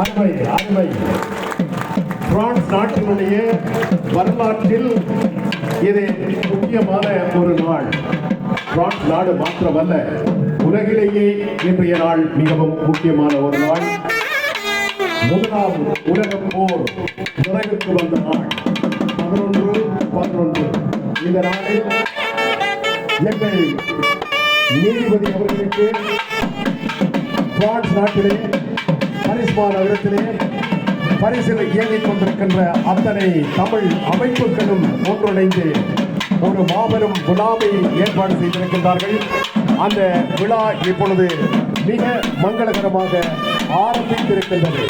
அருமை அருமை பிரான்ஸ் நாட்டினுடைய வரலாற்றில் இது முக்கியமான ஒரு நாள். பிரான்ஸ் நாடு மாத்திரமல்ல உலகிலேயே இன்றைய நாள் மிகவும் முக்கியமான ஒரு நாள். முதலாம் உலக போர் நிறைவுக்கு வந்த நாள். பதினொன்று பதினொன்று இந்த நாளில் எங்கள் நீதிபதி அவர்களுக்கு பிரான்ஸ் நாட்டிலே பரிஸ்மா நகரத்திலே பரிசில் இயங்கிக் கொண்டிருக்கின்ற அத்தனை தமிழ் அமைப்புகளும் ஒன்றிணைந்து ஒரு மாபெரும் விழாவை ஏற்பாடு செய்திருக்கின்றார்கள். அந்த விழா இப்பொழுது மிக மங்களகரமாக ஆரம்பித்திருக்கின்றது.